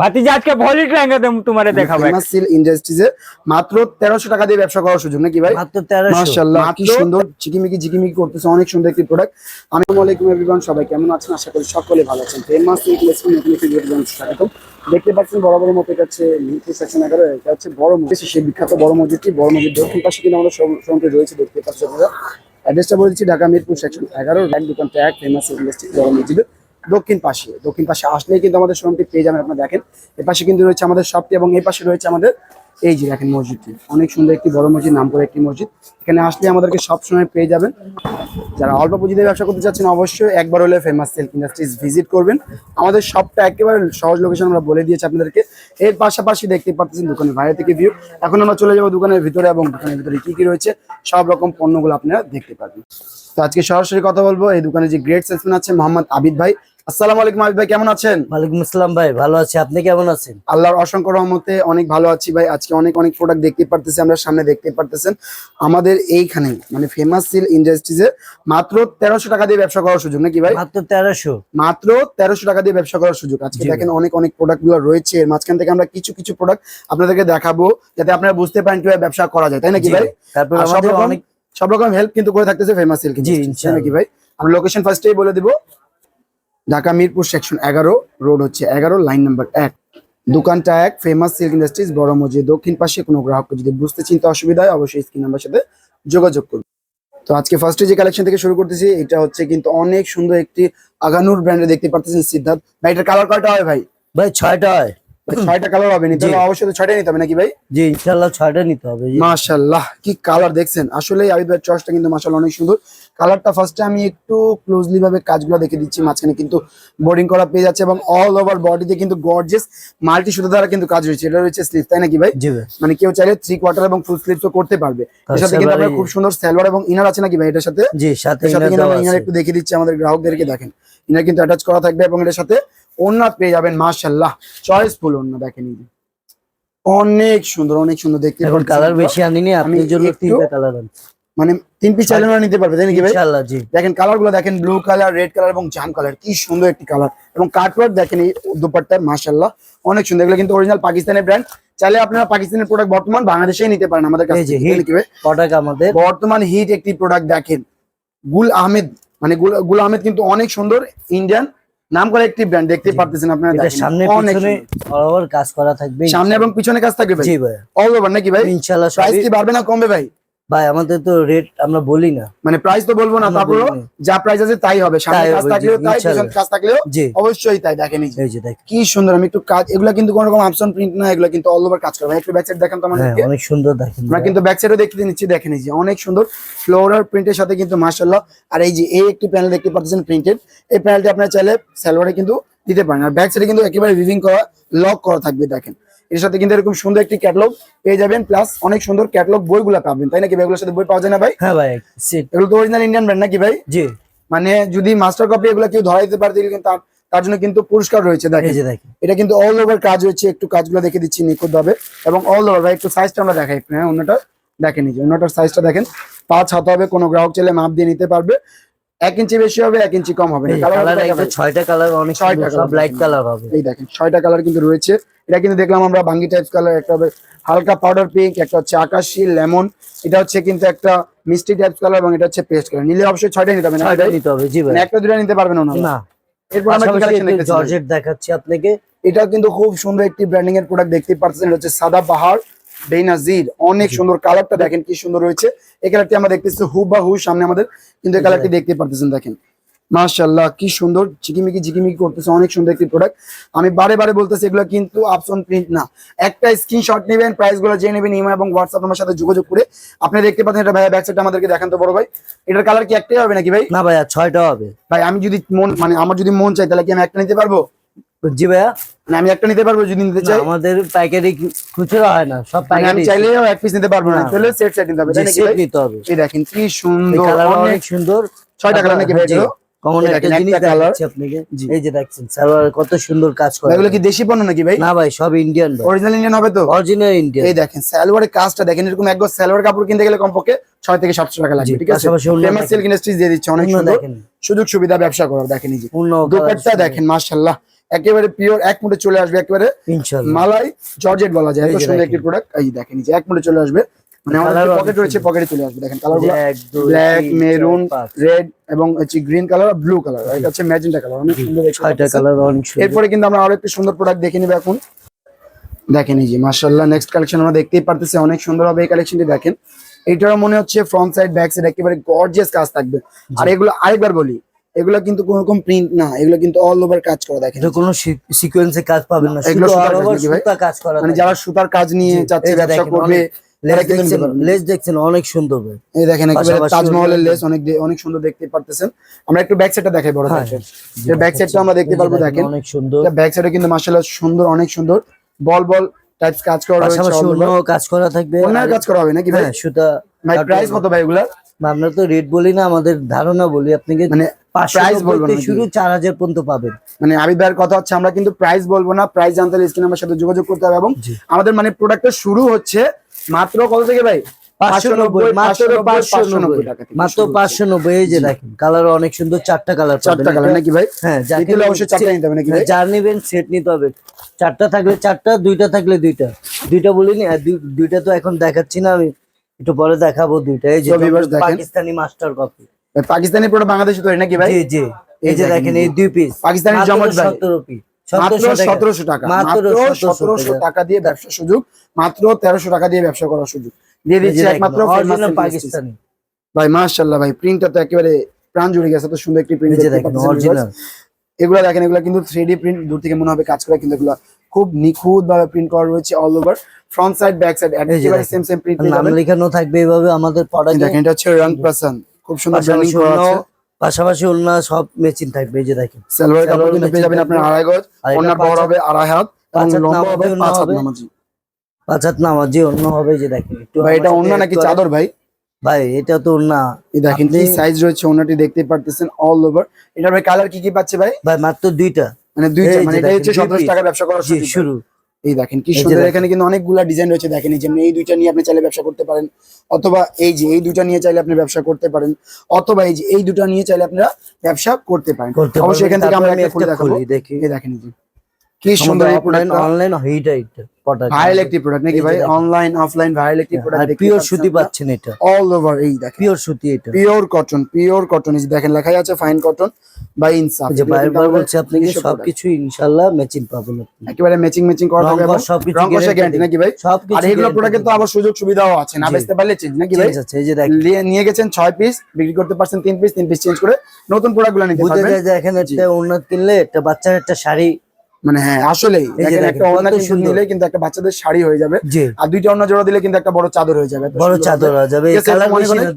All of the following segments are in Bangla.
ভাতিজা আজকে ভলিট লেহেঙ্গা তোমারে দেখাবো ফেমাস সিল ইন্ডাস্ট্রিজে মাত্র তেরোশো টাকা দিয়ে ব্যবসা করার সুযোগ নাকি ভাই? মাত্র তেরোশো। মাশাআল্লাহ কি সুন্দর চিকিমিকি ঝিকিমিকি করতেছে অনেক সুন্দর একটি প্রোডাক্ট আমি আলাইকুম এভরিওয়ান সবাই কেমন আছেন? আশা করি সকলে ভালো আছেন। ফেমাস লেসন নতুন একটি ভিডিও স্বাগতম। দেখতে পাচ্ছেন বড় বড় মতো এটা হচ্ছে মিরপুর সেকশন এগারো এটা হচ্ছে বড় মসজিদ। সেই বিখ্যাত বড় মসজিদটি বড় মসজিদ দক্ষিণ পাশে কিন্তু আমাদের শোরুমটি রয়েছে দেখতে পাচ্ছেন আপনারা। অ্যাড্রেসটা বলে দিচ্ছি ঢাকা মিরপুর সেকশন এগারো দোকান ট্যাগ ফেমাস ইন্ডাস্ট্রি বড় মসজিদের দক্ষিণ পাশে দক্ষিণ পাশে আসলেই কিন্তু আমাদের শোরুমটি পেয়ে যাবেন আপনারা দেখেন। এ পাশে কিন্তু রয়েছে আমাদের শপটি এবং এই পাশে রয়েছে আমাদের এই যে দেখেন মসজিদটি। অনেক সুন্দর একটি বড় মসজিদ নাম করে একটি মসজিদ। এখানে আসলে আমাদেরকে সবসময় পেয়ে যাবেন। যারা অল্প পুঁজিতে ব্যবসা করতে চাচ্ছেন অবশ্যই একবার হলে ফেমাস সিল্ক ইন্ডাস্ট্রিজ ভিজিট করবেন। আমাদের সবটা একেবারে সহজ লোকেশন আমরা বলে দিয়েছি আপনাদেরকে। এর পাশাপাশি দেখতে পাচ্ছেন দোকানের বাইরে থেকে ভিউ এখন আমরা চলে যাব দোকানের ভিতরে এবং দোকানের ভিতরে কি কি রয়েছে, সব রকম পণ্যগুলো আপনারা দেখতে পারবেন। তো আজকে সরাসরি কথা বলব, এই দোকানে যে গ্রেট সেলসম্যান আছে মোহাম্মদ আবিদ ভাই। আসসালামু আলাইকুম আবিদ ভাই কেমন আছেন? ওয়ালাইকুম আসসালাম ভাই ভালো আছি। আপনি কেমন আছেন? আল্লাহর অসংখ্য রহমতে অনেক ভালো আছি ভাই। আজকে অনেক অনেক প্রোডাক্ট দেখতে পারতেছি আমরা সামনে দেখতে পারতেছেন। আমাদের এইখানে মানে ফেমাস সিল ইন্ডাস্ট্রিজে মাত্র টাকা দিয়ে ব্যবসা করার সুযোগ নাকি ভাই? মাত্র তেরোশো। মাত্র তেরোশো টাকা দিয়ে ব্যবসা করার সুযোগ। আজকে দেখেন অনেক অনেক প্রোডাক্টগুলো রয়েছে। এর মাঝখান থেকে আমরা কিছু কিছু প্রোডাক্ট আপনাদেরকে দেখাবো যাতে আপনারা বুঝতে পারেন কীভাবে ব্যবসা করা যায় তাই নাকি ভাই? তারপর সব আমাদের রকম অনেক সব রকম হেল্প কিন্তু করে থাকতেছে ফেমাস সিল্ক জি, নাকি ভাই? আমরা লোকেশন ফার্স্টেই বলে দিব। ঢাকা মিরপুর সেকশন এগারো রোড হচ্ছে এগারো লাইন নাম্বার এক। দোকানটা এক ফেমাস সিল্ক ইন্ডাস্ট্রিজ বড় মসজিদ। দক্ষিণ পাশে কোনো গ্রাহককে যদি বুঝতে চিন্তা অসুবিধা হয় অবশ্যই স্ক্রিন নাম্বার সাথে যোগাযোগ করুন। তো আজকে ফার্স্টে যে কালেকশন থেকে শুরু করতেছি এটা হচ্ছে কিন্তু অনেক সুন্দর একটি আগানুর ব্র্যান্ডে দেখতে পারতেছেন সিদ্ধার্থ। ভাই এটার কালার কয়টা হয় ভাই? ভাই ছয়টা হয়। ছয়টা কালার হবে নি অবশ্যই তো ছয়টা নিতে হবে নাকি ভাই? জি ছয়টা নিতে হবে জি। মাশাল্লাহ কি কালার দেখছেন? আসলে আবিদ ভাইয়ের চয়েসটা কিন্তু অনেক সুন্দর। কালারটা ফার্স্টে আমি একটু ক্লোজলি ভাবে কাজগুলো দেখে দিচ্ছি মাঝখানে কিন্তু বোর্ডিং করা পেয়ে যাচ্ছে এবং অল ওভার বডিতে কিন্তু গর্জেস মাল্টি সুতো দ্বারা কিন্তু কাজ রয়েছে এটা রয়েছে স্লিভ তাই নাকি ভাই? মানে কেউ চাইলে থ্রি কোয়ার্টার এবং ফুল স্লিভসও করতে পারবে। এর সাথে কিন্তু আপনার খুব সুন্দর সালোয়ার এবং ইনার আছে নাকি ভাই এটার সাথে? জি সাথে সাথে কিন্তু আমরা ইনার একটু দেখে দিচ্ছি আমাদের গ্রাহকদেরকে দেখেন। ইনার কিন্তু অ্যাটাচ করা থাকবে এবং এটার সাথে ওন্না পেয়ে যাবেন মাশাল্লাহ চয়েসফুল ওন্না দেখেন এই অনেক সুন্দর অনেক সুন্দর দেখতে এখন কালার বেশি আনিনি আমি আপনার জন্য তিনটা কালার আনছি। মানে তিন পিস চাইলে নিতে পারবে তাই নাকি ভাই? জি। দেখেন কালারগুলো দেখেন ব্লু কালার রেড কালার এবং জাম কালার কি সুন্দর একটি কালার এবং কাটওয়ার্ক দেখেন এই দুপাট্টার মাশাল্লাহ অনেক সুন্দর। এগুলো কিন্তু অরিজিনাল পাকিস্তানের ব্র্যান্ড চাইলে আপনারা পাকিস্তানের প্রোডাক্ট বর্তমান বাংলাদেশেই নিতে পারেন আমাদের কাছে? প্রোডাক্ট আমাদের। বর্তমান হিট একটি প্রোডাক্ট দেখেন গুল আহমেদ। মানে গুল আহমেদ কিন্তু অনেক সুন্দর ইন্ডিয়ান নাম করে একটি ব্র্যান্ড দেখতে পারতেছেন আপনারা দেখেন, সামনে পিছনে অল ওভার কাজ করা থাকবে সামনে এবং পিছনে কাজ থাকবে ভাই। জি ভাই অল ওভার নাকি ভাই? ইনশাল্লাহ প্রাইস কি বাড়বে না কমবে ভাই? ভাই আমাদের তো রেট আমরা বলি না মানে প্রাইস তো বলব না বলি যা প্রাইস আছে তাই হবে। সামনে কাজ থাকলেও তাই। কাজ থাকলেও অবশ্যই তাই দেখেন এই যে। কি সুন্দর আমি একটু কাজ এগুলা কিন্তু কোনো রকম আপশন প্রিন্ট না এগুলা কিন্তু অল ওভার কাজ করবে একটু ব্যাক সাইড দেখান তো হ্যাঁ আমাদেরকে অনেক সুন্দর দেখেন। আমরা কিন্তু ব্যাক সাইডও দেখতে নিচ্ছি দেখেন এই যে অনেক সুন্দর ফ্লোরাল প্রিন্টের সাথে কিন্তু মাশাআল্লাহ। আর এই যে এই একটি প্যানেল দেখতে পাচ্ছেন প্রিন্টেড এই প্যানেলটি আপনারা চাইলে সালোয়ারে কিন্তু দিতে পারেন। আর ব্যাক সাইডে কিন্তু একেবারে রিভিং করা লক করা থাকবে দেখেন। এর সাথে কিন্তু এরকম সুন্দর একটি ক্যাটালগ পেয়ে যাবেন। প্লাস অনেক সুন্দর ক্যাটালগ বইগুলো পাবেন তাই নাকি এগুলোর সাথে বই পাওয়া যায় না ভাই? হ্যাঁ ভাই এগুলো তো অরিজিনাল ইন্ডিয়ান ব্র্যান্ড নাকি ভাই? জি। মানে যদি মাস্টার কপি এগুলো কেউ ধরা দিতে পারে কিন্তু তার- তার জন্য কিন্তু পুরস্কার রয়েছে দেখেন। এটা কিন্তু অল ওভার কাজ হয়েছে একটু কাজগুলো দেখে দিচ্ছি নিখুঁত ভাবে এবং অল ওভার ভাই একটু সাইজটা আমরা দেখাই হ্যাঁ অন্যটা দেখেন এই যে অন্যটার সাইজটা দেখেন। পাঁচ হাত হবে কোনো গ্রাহক চাইলে মাপ দিয়ে নিতে পারবে। এক ইঞ্চি বেশি হবে এক ইঞ্চি কম হবে ছয়টা কালার অনেক ছয়টা লাইট কালার হবে। এই দেখেন ছয়টা কালার কিন্তু রয়েছে। এটা কিন্তু দেখলাম আমরা বাঙ্গি টাইপস কালার একটা হবে হালকা পাউডার পিঙ্ক একটা হচ্ছে আকাশি লেমন এটা হচ্ছে কিন্তু একটা মিষ্টি টাইপস কালার এবং এটা হচ্ছে পেস্ট কালার নিলে অবশ্যই ছয়টা নিতে হবে না? নিতে হবে জি ভাই। একটা দুটা নিতে পারবেন না এরপর আমরা কালেকশন দেখতেছি। জর্জেট দেখাচ্ছি আপনাকে। এটা কিন্তু খুব সুন্দর একটি ব্র্যান্ডিং এর প্রোডাক্ট দেখতে পাচ্ছেন এটা হচ্ছে সাদা বাহার বেনাজির। অনেক সুন্দর কালারটা দেখেন কি সুন্দর রয়েছে এই কালারটি আমরা দেখতেছি হু বা হু সামনে আমাদের কিন্তু এই কালারটি দেখতে পারতেছেন দেখেন। মাশাআল্লাহ কি সুন্দর ঝিকিমিকি ঝিকিমিকি করতেছে অনেক সুন্দর একটি প্রোডাক্ট আমি বারে বারে বলতেছি এগুলো কিন্তু আপসন প্রিন্ট না। একটা স্ক্রিনশট নেবেন প্রাইসগুলো জেনে নেবেন ইমা এবং হোয়াটসঅ্যাপ আমার সাথে যোগাযোগ করে আপনি দেখতে পাচ্ছেন এটা ভাইয়া ব্যাক সাইডটা আমাদেরকে দেখান তো বড় ভাই। এটার কালার কি একটাই হবে নাকি ভাই? না ভাইয়া ছয়টা হবে। ভাই আমি যদি মন মানে আমার যদি মন চাই তাহলে কি আমি একটা নিতে পারব? জি ভাইয়া। মানে আমি একটা নিতে পারব যদি নিতে না, চাই? আমাদের পাইকারি খুচরা হয় না সব মানে আমি চাইলেও এক পিস নিতে পারব না না। তাহলে সেট সেট নিতে হবে সেট ভাই? নিতে হবে। এই দেখেন কি সুন্দর অনেক সুন্দর। ছয়টা কালার নাকি ভাই? কমন একটা জিনিস দেখাচ্ছি আপনাকে। এই যে দেখছেন সালোয়ার কত সুন্দর কাজ করে। এগুলো কি দেশি পণ্য নাকি ভাই? না ভাই সব ইন্ডিয়ান অরিজিনাল ইন্ডিয়ান হবে তো? অরিজিনাল ইন্ডিয়ান এই দেখেন সালোয়ারের কাজটা দেখেন এরকম সালোয়ার কাপড় কিনতে গেলে কমপক্ষে থেকে সাতশো টাকা লাগবে ঠিক আছে? ফেমাস সিল্ক ইন্ডাস্ট্রিজ দিয়ে দিচ্ছে অনেক সুন্দর। সুযোগ সুবিধা ব্যবসা করার দেখেন এই যে। পূর্ণ দেখেন মাশাআল্লাহ। একেবারে পিওর এক মুঠে চলে আসবে একেবারে মালাই জর্জেট বলা যায় এত সুন্দর একটি প্রোডাক্ট এই দেখেন এই যে এক মিনিটে চলে আসবে। মানে আমাদের পকেট রয়েছে। পকেটে চলে আসবে। দেখেন কালারগুলো ব্ল্যাক মেরুন রেড এবং হচ্ছে গ্রিন কালার আর ব্লু কালার এটা হচ্ছে ম্যাজেন্টা কালার অনেক সুন্দর ছয়টা কালার এরপরে কিন্তু আমরা আরও একটি সুন্দর প্রোডাক্ট দেখে নিব এখন। দেখেন এই যে মাশাআল্লাহ নেক্সট কালেকশন আমরা দেখতেই পারতেছি অনেক সুন্দর হবে এই কালেকশনটি দেখেন। এটারও মনে হচ্ছে ফ্রন্ট সাইড ব্যাক সাইড একেবারে গর্জিয়াস কাজ থাকবে। আর এগুলো আরেকবার বলি এগুলো কিন্তু কোনো রকম প্রিন্ট না এগুলো কিন্তু অল ওভার কাজ করা দেখেন। এটা কোনো সিকোয়েন্সে কাজ পাবেন না। এগুলো সুতার কাজ করা মানে যারা সুতার কাজ নিয়ে চাচ্ছে ব্যবসা করবে লেস দেখছেন অনেক সুন্দর এই দেখেন তাজমহলের লেস অনেক অনেক সুন্দর দেখতে পারতেছেন। আমরা একটু ব্যাক সাইডটা দেখাই বড় হ্যাঁ, ব্যাক সাইডটা আমরা দেখতে পারব দেখেন অনেক সুন্দর। ব্যাক সাইডে কিন্তু মাশাআল্লাহ সুন্দর অনেক সুন্দর। বল বল টাইপস কাজ করা রয়েছে পাশাপাশি all অন্য over। কাজ করা থাকবে। কাজ করা হবে নাকি ভাই? হ্যাঁ সুতা ভাই কাটবে। প্রাইস কত ভাই এগুলা আমরা তো রেট বলি না আমাদের ধারণা বলি। আপনাকে মানে বলব না শুরু চার হাজার পর্যন্ত পাবেন। মানে আবিদ ভাইয়ের কথা হচ্ছে আমরা কিন্তু প্রাইস বলব না। প্রাইস জানতে হলে স্ক্রিন আমার সাথে যোগাযোগ করতে হবে এবং আমাদের মানে প্রোডাক্টের শুরু হচ্ছে মাত্র কত থেকে ভাই? মাত্র পাঁচশো নব্বই এই যে দেখেন কালার অনেক সুন্দর চারটা কালার চারটা কালার নাকি ভাই? হ্যাঁ যাকে নিতে হবে নাকি ভাই? যার নিবেন সেট নিতে হবে। চারটা থাকলে চারটা দুইটা থাকলে দুইটা। দুইটা বলিনি দুইটা তো এখন দেখাচ্ছি না আমি। একটু পরে দেখাবো দুইটা। এই যে। Pakistani master copy Pakistani product বাংলাদেশে তৈরি নাকি ভাই? জি জি। এই যে দেখেন এই দুই পিস পাকিস্তানি জমজ ভাই। পিস সতেরোশো টাকা। মাত্র সতেরোশো টাকা দিয়ে ব্যবসা সুযোগ মাত্র তেরোশো টাকা দিয়ে ব্যবসা করার সুযোগ। দিয়ে দিচ্ছে একমাত্র পাকিস্তানি ভাই মাশাল্লাহ ভাই প্রিন্টটা তো একেবারে প্রাণ জুড়ে গেছে তো সুন্দর একটি প্রিন্ট এই দেখেন অরিজিনাল এগুলো দেখেন এগুলো কিন্তু থ্রি প্রিন্ট দূর থেকে মনে হবে কাজ করে কিন্তু এগুলো খুব নিখুঁত ভাবে প্রিন্ট করা রয়েছে all over front side back side একেবারে। সেম সেম প্রিন্ট নাম লেখানো থাকবে এইভাবে আমাদের প্রোডাক্ট দেখেন এটা হচ্ছে রং পাসান খুব সুন্দর ব্র্যান্ডিং করা আছে। পাশাপাশি অন্য সব মেচিন থাকবে এই যে দেখেন। সালোয়ার কাপড় কিন্তু পেয়ে যাবেন আপনার আড়াই গজ এটা পাঁচ বড় হবে আড়াই হাত এবং লম্বা হবে অন্য পাঁচ হাত। নামাজি। পাঁচ হাত নামাজি অন্য হবে এই যে দেখেন ভাই এটা অন্য নাকি চাদর ভাই? ভাই এটা তো না এই দেখেন কি সাইজ রয়েছে ওনাটি দেখতে পারতেছেন অল ওভার এটার ভাই কালার কি কি পাচ্ছে ভাই? ভাই মাত্র দুইটা। মানে দুইটা এই মানে এটা হচ্ছে দুই সতেরোশো piece। টাকা ব্যবসা করা শুরু। এই দেখেন কি সুন্দর এখানে কিন্তু অনেকগুলা ডিজাইন রয়েছে দেখেন এই যে এই দুইটা নিয়ে আপনি চাইলে ব্যবসা করতে পারেন অথবা এই যে এই দুইটা নিয়ে চাইলে আপনি ব্যবসা করতে পারেন অথবা এই যে এই দুটো নিয়ে চাইলে আপনারা ব্যবসা করতে পারেন। অবশ্যই এখান থেকে আমরা আমি একটা খুলে দেখাবো। দেখি। এই দেখেন এই যে। কি সুন্দর এই online product online hit product viral একটি প্রোডাক্ট নাকি ভাই? অনলাইন অফলাইন ভাইরাল একটি প্রোডাক্ট পিওর সুতি পাচ্ছেন এটা। অল ওভার এই দেখেন। পিওর সুতি এটা। পিওর কটন পিওর কটন এই দেখেন লেখাই আছে ফাইন কটন বাই ইনসাফ যে বারবার বলছি আপনাকে সবকিছু ইনশাআল্লাহ ম্যাচিং পাবেন আপনি। একেবারে ম্যাচিং ম্যাচিং করা এবং সবকিছু রং কষা গ্যারান্টি নাকি ভাই? সবকিছু আর এগুলো প্রোডাক্টের তো আবার সুযোগ সুবিধাও আছে না। বেচতে পারলে চেঞ্জ নাকি ভাই? আছে এই যে দেখেন। নিয়ে- গেছেন ছয় পিস বিক্রি করতে পারছেন তিন পিস তিন পিস চেঞ্জ করে নতুন প্রোডাক্টগুলো নিতে পারবেন। যায় যে এখানে একটা উন্নত কিনলে একটা বাচ্চার একটা শাড়ি মানে হ্যাঁ আসলেই। একটা ওড়না কিন্তু সুন্দর। নিলে কিন্তু একটা বাচ্চাদের শাড়ি হয়ে যাবে। আর দুইটা অন্য জোড়া দিলে কিন্তু একটা বড় চাদর হয়ে যাবে। বড় চাদর হয়ে যাবে।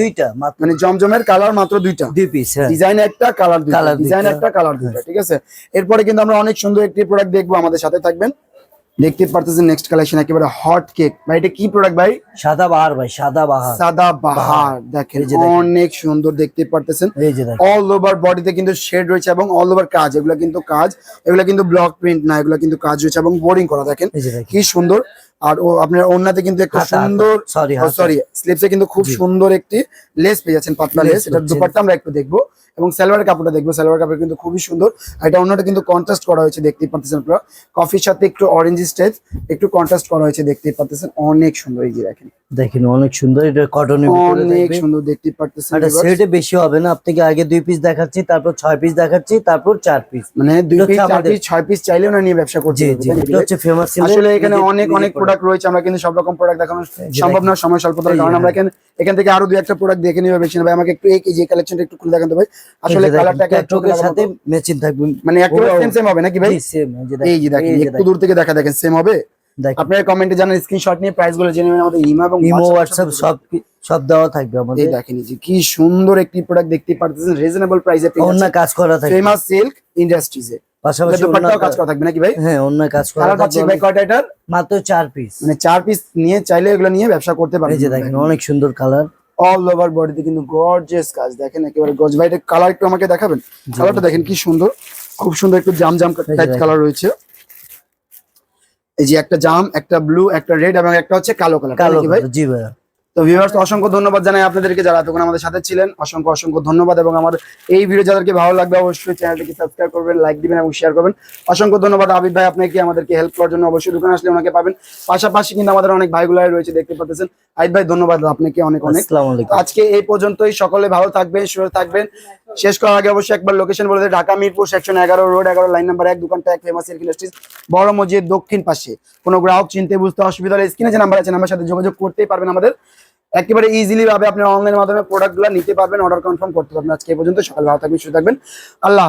দুইটা মানে জমজমের কালার মাত্র দুইটা। দুই পিস হ্যাঁ। ডিজাইন একটা কালার দুইটা। ডিজাইন একটা কালার দুইটা ঠিক আছে? এরপরে কিন্তু আমরা অনেক সুন্দর একটি প্রোডাক্ট দেখব আমাদের সাথে থাকবেন। দেখতে পারতেছেন নেক্সট কালেকশন একেবারে হট কেক ভাই এটা কি প্রোডাক্ট ভাই? সাদা বাহার ভাই সাদা বাহার। সাদা বাহার। দেখেন অনেক সুন্দর দেখতে পারতেছেন। অল ওভার বডিতে কিন্তু শেড রয়েছে এবং অল ওভার কাজ। এগুলো কিন্তু কাজ। এগুলো কিন্তু ব্লক প্রিন্ট না এগুলো কিন্তু কাজ রয়েছে এবং বোরিং করা। দেখেন। কি সুন্দর। আর ও আপনার ওন্নাতে কিন্তু একটা। সুন্দর হাতা। সরি স্লিপসে কিন্তু খুব সুন্দর একটি লেস পেয়ে যাচ্ছেন পাতলা লেস পাচ্ছেন। দুপাট্টা আমরা একটু দেখব। এবং সালোয়ার কাপড়টা দেখব সালোয়ার কাপড় কিন্তু খুবই সুন্দর। আর এটা অন্যটা কিন্তু কন্ট্রাস্ট করা হয়েছে দেখতেই পাচ্ছেন আপনারা। কফির সাথে একটু অরেঞ্জ স্টেপ একটু কন্ট্রাস্ট করা হয়েছে দেখতেই পাচ্ছেন অনেক সুন্দর এই যে দেখেন। দেখেন অনেক সুন্দর। এটা কটনের অনেক সুন্দর দেখতেই পারতেছেন এটা সেটে বেশি হবে না। আপনাকে আগে দুই পিস দেখাচ্ছি তারপর ছয় পিস দেখাচ্ছি তারপর চার পিস মানে দুই পিস চার পিস ছয় পিস চাইলেও না নিয়ে ব্যবসা নাকি এটা? হচ্ছে ফেমাস আসলে এখানে অনেক অনেক প্রোডাক্ট রয়েছে আমরা কিন্তু সব রকম প্রোডাক্ট দেখানো সম্ভব না সময় স্বল্পতার কারণে আমরা। এখান থেকে আরও দু একটা প্রোডাক্ট দেখে নিবে বেশি ভাই আমাকে একটু এই যে কালেকশনটা একটু খুলে দেখান তো ভাই। আসলে কালারটাকে চোখের সাথে ম্যাচিং থাকবে। মানে একেবারে সেম সেম হবে নাকি ভাই? সেম এই যে দেখেন একটু দূর থেকে দেখা দেখেন সেম হবে? আপনারা কমেন্টে জানান স্ক্রিনশট নিয়ে প্রাইসগুলো জেনে নেবেন আমাদের ইমো এবং ইমো WhatsApp হোয়াটসঅ্যাপ সব সব দেওয়া থাকবে আমাদের। এই দেখেন এই যে কি সুন্দর একটি প্রোডাক্ট দেখতে পারতেছেন রিজনেবল প্রাইসে অন্য কাজ করা থাকবে। ফেমাস সিল্ক ইন্ডাস্ট্রিজে পাশাপাশি দুপাট্টাও কাজ করা থাকবে নাকি ভাই? হ্যাঁ অন্য কাজ করা কালার পাচ্ছি ভাই কয়টা এটার? মাত্র চার পিস মানে চার পিস নিয়ে চাইলে এগুলো নিয়ে ব্যবসা করতে পারবেন। এই যে দেখেন অনেক সুন্দর কালার অল ওভার বডিতে কিন্তু গর্জিয়াস কাজ। দেখেন একেবারে গজ ভাই এটা কালার একটু আমাকে দেখাবেন? কালারটা দেখেন কি সুন্দর। খুব সুন্দর একটু জাম জাম টাইপ কালার রয়েছে। এই যে একটা জাম একটা ব্লু একটা রেড এবং একটা হচ্ছে কালো কালার কালো ভাই? জি ভাইয়া। তো ভিউয়ার্স অসংখ্য ধন্যবাদ জানাই আপনাদেরকে যারা এতক্ষণ আমাদের সাথে ছিলেন। অসংখ্য অসংখ্য ধন্যবাদ এবং আমার এই ভিডিও যাদেরকে ভালো লাগবে অবশ্যই চ্যানেলটিকে সাবস্ক্রাইব করবেন লাইক দিবেন এবং শেয়ার করবেন। অসংখ্য ধন্যবাদ আবিদ ভাই আপনাকে আমাদেরকে হেল্প করার জন্য অবশ্যই দোকানে আসলে ওনাকে পাবেন। পাশাপাশি কিন্তু আমাদের অনেক ভাইগুলাই রয়েছে দেখতে পাচ্ছেন। আবিদ ভাই ধন্যবাদ আপনাকে অনেক অনেক। আজকে এই পর্যন্তই সকলে ভালো থাকবেন সুস্থ থাকবেন। শেষ করার আগে অবশ্যই একবার লোকেশন বলে দিই, ঢাকা মিরপুর সেকশন এগারো রোড এগারো লাইন নাম্বার এক দোকানটা এক ফেমাস ইন্ডাস্ট্রিজ বড় মসজিদ দক্ষিণ পাশে। কোনো গ্রাহক চিনতে বুঝতে অসুবিধা হলে স্ক্রিনে যে নাম্বার আছে নাম্বার সাথে যোগাযোগ করতেই পারবেন আমাদের। একেবারে ইজিলি ভাবে আপনি অনলাইনের মাধ্যমে প্রোডাক্টগুলো নিতে পারবেন অর্ডার কনফার্ম করতে পারবেন। আজকে পর্যন্ত সকাল, ভালো থাকবেন, সুস্থ থাকবেন। আল্লাহ